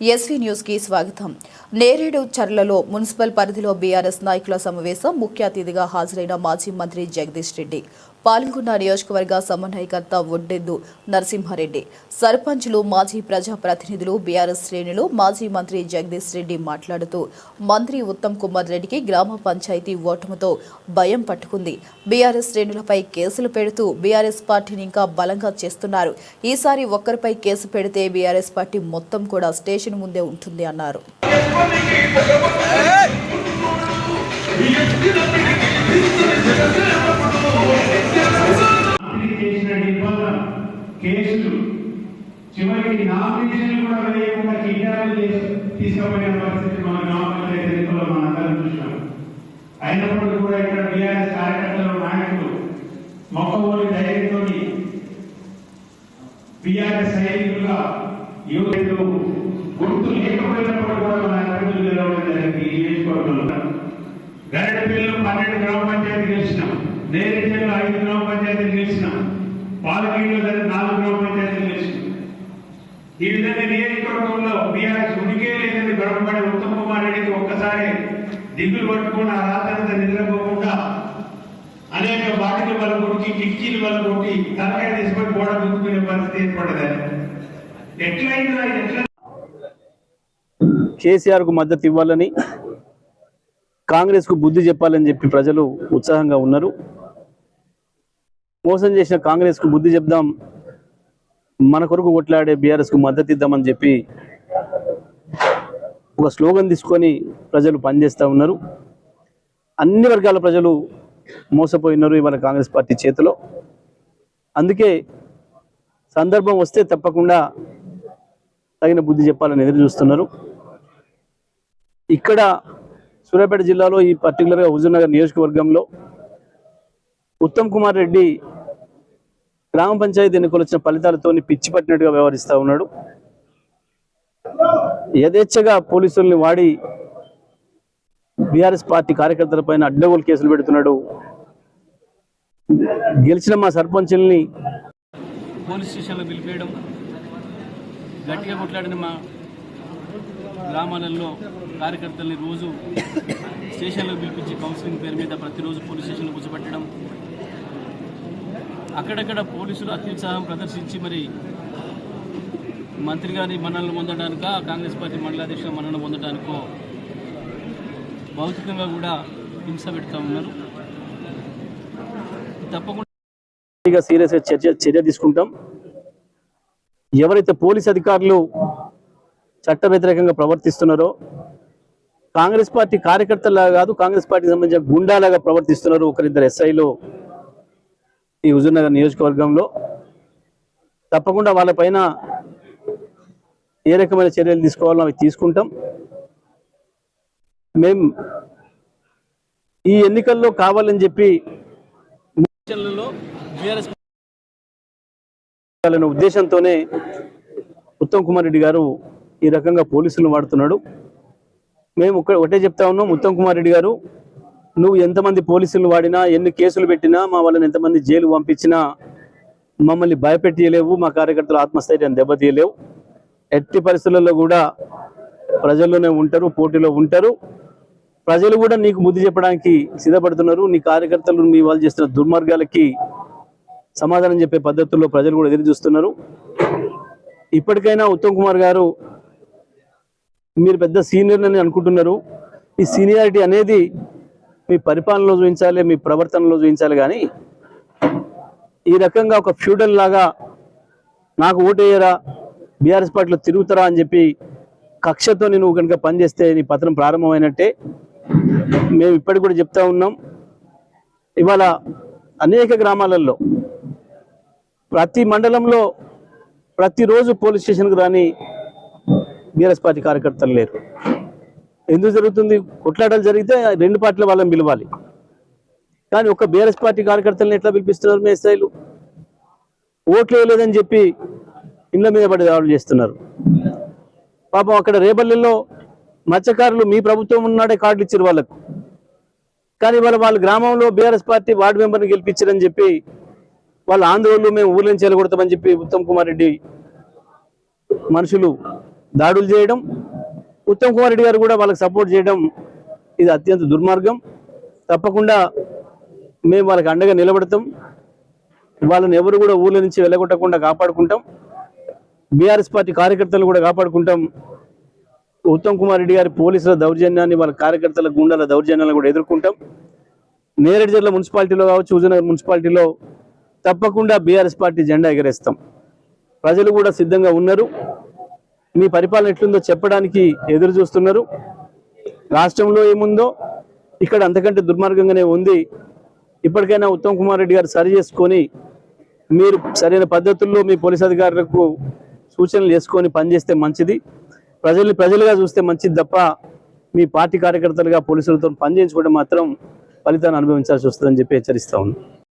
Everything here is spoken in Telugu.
ఎస్వీ న్యూస్కి స్వాగతం. నేరేడు చర్లలో మున్సిపల్ పరిధిలో బీఆర్ఎస్ నాయకుల సమావేశం ముఖ్య అతిథిగా హాజరైన మాజీ మంత్రి జగదీష్ రెడ్డి. పాల్గొన్న నియోజకవర్గ సమన్వయకర్త ఒడ్డెద్దు నరసింహారెడ్డి. సర్పంచ్లు మాజీ ప్రజాప్రతినిధులు బీఆర్ఎస్ శ్రేణులు మాజీ మంత్రి జగదీష్ రెడ్డి మాట్లాడుతూ మంత్రి ఉత్తమ్ కుమార్ రెడ్డికి గ్రామ పంచాయతీ ఓటముతో భయం పట్టుకుంది. బీఆర్ఎస్ శ్రేణులపై కేసులు పెడుతూ బీఆర్ఎస్ పార్టీని ఇంకా బలంగా చేస్తున్నారు. ఈసారి ఒక్కరిపై కేసు పెడితే బీఆర్ఎస్ పార్టీ మొత్తం కూడా స్టేషన్ ముందే ఉంటుంది అన్నారు. కేసులు. చివరికి నామినేషన్ కూడా వేయకుండా కిడ్నాప్ చేసి తీసుకుపోయిన పరిస్థితి మన గ్రామ పంచాయతీ ఎన్నికల్లో మనం అందరం చూసినాం. అయినప్పటికీ కూడా ఇక్కడ బీఆర్ఎస్ కార్యకర్తలు నాయకులు మొక్కవోని ధైర్యంతో బీఆర్ఎస్ సైనికులుగా యువకులు గుర్తు లేకపోయినప్పుడు కూడా మన అభివృద్ధి నిలవడం జరిగింది ఈ నియోజకవర్గంలో. గరడపల్లిలో పన్నెండు గ్రామ పంచాయతీ గెలిచినాం నేరేడులో ఐదు గ్రామ పంచాయతీలు గెలిచినాం పాలకీలో జరిగిన నాలుగు గ్రామ పంచాయతీలు గెలిచినాం ఈ విధంగా నియోజకవర్గంలో బీఆర్ఎస్ ఉనికి లేదని గొడవపడి ఉత్తమ్ కుమార్ రెడ్డికి ఒక్కసారి దిగులు పట్టుకుని ఆ రాత్రి నిద్రపోకుండా అనేక బాటిల్ వల్ల కొట్టి కిటికీలు వల్ల కొట్టి తలకాయ తీసుకొని గోడ గుంజుకునే పరిస్థితి ఏర్పడదని ఎట్లయినా ఎట్లా? కేసీఆర్కు మద్దతు ఇవ్వాలని కాంగ్రెస్కు బుద్ధి చెప్పాలని చెప్పి ప్రజలు ఉత్సాహంగా ఉన్నారు. మోసం చేసిన కాంగ్రెస్కు బుద్ధి చెప్దాం. మన కొరకు కొట్లాడే బీఆర్ఎస్కు మద్దతు ఇద్దామని చెప్పి ఒక స్లోగన్ తీసుకొని ప్రజలు పనిచేస్తూ ఉన్నారు. అన్ని వర్గాల ప్రజలు మోసపోయినారు ఇవాళ కాంగ్రెస్ పార్టీ చేతిలో. అందుకే సందర్భం వస్తే తప్పకుండా తగిన బుద్ధి చెప్పాలని ఎదురు చూస్తున్నారు. ఇక్కడ సూర్యాపేట జిల్లాలో ఈ పర్టికులర్గా హుజూర్నగర్ నియోజకవర్గంలో ఉత్తమ్ కుమార్ రెడ్డి గ్రామ పంచాయతీ ఎన్నికలు వచ్చిన ఫలితాలతో పిచ్చి పట్టినట్టుగా వ్యవహరిస్తూ ఉన్నాడు. యథేచ్ఛగా పోలీసుల్ని వాడి బీఆర్ఎస్ పార్టీ కార్యకర్తల పైన అడ్డగోలు కేసులు పెడుతున్నాడు. గెలిచిన మా సర్పంచుల్ని పోలీస్ స్టేషన్లో పిలిపేయడం గట్టిగా కొట్లాడిన మా గ్రామాలలో కార్యకర్తల్ని రోజు స్టేషన్లో పిలిపించి కౌన్సిలింగ్ పేరు మీద ప్రతిరోజు పోలీస్ స్టేషన్లో కూర్చోబెట్టడం అక్కడక్కడ పోలీసులు అత్యుత్సాహం ప్రదర్శించి మరి మంత్రి గారి మన్నలను పొందడానిక కాంగ్రెస్ పార్టీ మండలాధ్యక్షుల మన్నలను పొందడానికో భౌతికంగా కూడా హింస పెడతా ఉన్నారు. తప్పకుండా సీరియస్ చర్య చర్య తీసుకుంటాం. ఎవరైతే పోలీస్ అధికారులు చట్ట వ్యతిరేకంగా ప్రవర్తిస్తున్నారో కాంగ్రెస్ పార్టీ కార్యకర్తలాగా కాదు కాంగ్రెస్ పార్టీకి సంబంధించిన గుండాలాగా ప్రవర్తిస్తున్నారు ఒకరిద్దరు ఎస్ఐలు. ఈ హుజూర్నగర్ నియోజకవర్గంలో తప్పకుండా వాళ్ళపైన ఏ రకమైన చర్యలు తీసుకోవాలో అవి తీసుకుంటాం. మేం ఈ ఎన్నికల్లో కావాలని చెప్పి ఉద్దేశంతోనే ఉత్తమ్ కుమార్ రెడ్డి గారు ఈ రకంగా పోలీసులను వాడుతున్నాడు. మేము ఒక ఒకటే చెప్తా ఉన్నాం ఉత్తమ్ కుమార్ రెడ్డి గారు నువ్వు ఎంతమంది పోలీసులు వాడినా ఎన్ని కేసులు పెట్టినా మా వాళ్ళని ఎంతమంది జైలు పంపించినా మమ్మల్ని భయపెట్టియలేవు మా కార్యకర్తల ఆత్మస్థైర్యాన్ని దెబ్బతీయలేవు. ఎట్టి పరిస్థితులలో కూడా ప్రజల్లోనే ఉంటారు పోటీలో ఉంటారు. ప్రజలు కూడా నీకు బుద్ధి చెప్పడానికి సిద్ధపడుతున్నారు. నీ కార్యకర్తలు మీ వాళ్ళు చేస్తున్న దుర్మార్గాలకి సమాధానం చెప్పే పద్ధతుల్లో ప్రజలు కూడా ఎదురు చూస్తున్నారు. ఇప్పటికైనా ఉత్తమ్ కుమార్ గారు మీరు పెద్ద సీనియర్ అని అనుకుంటున్నారు. ఈ సీనియారిటీ అనేది మీ పరిపాలనలో చూపించాలి మీ ప్రవర్తనలో చూపించాలి కానీ ఈ రకంగా ఒక ఫ్యూడల్ లాగా నాకు ఓటేయరా బీఆర్ఎస్ పార్టీలో తిరుగుతారా అని చెప్పి కక్షతో నువ్వు కనుక పనిచేస్తే నీ పత్రం ప్రారంభమైనట్టే మేము ఇప్పటికి కూడా చెప్తా ఉన్నాం. ఇవాళ అనేక గ్రామాలలో ప్రతి మండలంలో ప్రతిరోజు పోలీస్ స్టేషన్కి రాని బీఆర్ఎస్ పార్టీ కార్యకర్తలు లేరు. ఎందుకు జరుగుతుంది? కొట్లాటలు జరిగితే రెండు పార్టీల వాళ్ళని పిలవాలి. కానీ ఒక బీఆర్ఎస్ పార్టీ కార్యకర్తలను ఎట్లా పిలిపిస్తున్నారు మీ ఓట్లు వేయలేదని చెప్పి ఇళ్ళ మీద పడి దాడులు చేస్తున్నారు. పాపం అక్కడ రేపల్లెల్లో మత్స్యకారులు మీ ప్రభుత్వం ఉన్నాడే కార్డులు ఇచ్చారు వాళ్ళకు. కానీ వాళ్ళ వాళ్ళ గ్రామంలో బీఆర్ఎస్ పార్టీ వార్డు మెంబర్ని గెలిపించారని చెప్పి వాళ్ళ ఆందోళనలు మేము ఊర్లను చెలగొడతామని చెప్పి ఉత్తమ్ కుమార్ రెడ్డి మనుషులు దాడులు చేయడం ఉత్తమ్ కుమార్ రెడ్డి గారు కూడా వాళ్ళకి సపోర్ట్ చేయడం ఇది అత్యంత దుర్మార్గం. తప్పకుండా మేము వాళ్ళకి అండగా నిలబడతాం. వాళ్ళని ఎవరు కూడా ఊళ్ళో నుంచి వెళ్ళగొట్టకుండా కాపాడుకుంటాం. బీఆర్ఎస్ పార్టీ కార్యకర్తలు కూడా కాపాడుకుంటాం. ఉత్తమ్ కుమార్ రెడ్డి గారి పోలీసుల దౌర్జన్యాన్ని వాళ్ళ కార్యకర్తల గుండాల దౌర్జన్యాలను కూడా ఎదుర్కొంటాం. నేరేడు జిల్లా మున్సిపాలిటీలో కావచ్చు హుజనగర్ మున్సిపాలిటీలో తప్పకుండా బీఆర్ఎస్ పార్టీ జెండా ఎగరేస్తాం. ప్రజలు కూడా సిద్ధంగా ఉన్నారు. మీ పరిపాలన ఎట్లుందో చెప్పడానికి ఎదురు చూస్తున్నారు. రాష్ట్రంలో ఏముందో ఇక్కడ అంతకంటే దుర్మార్గంగానే ఉంది. ఇప్పటికైనా ఉత్తమ్ కుమార్ రెడ్డి గారు సరి చేసుకొని మీరు సరైన పద్ధతుల్లో మీ పోలీస్ అధికారులకు సూచనలు చేసుకొని పనిచేస్తే మంచిది. ప్రజల్ని ప్రజలుగా చూస్తే మంచిది తప్ప మీ పార్టీ కార్యకర్తలుగా పోలీసులతో పనిచేయించుకుంటే మాత్రం ఫలితాన్ని అనుభవించాల్సి వస్తుందని చెప్పి హెచ్చరిస్తా ఉన్నాను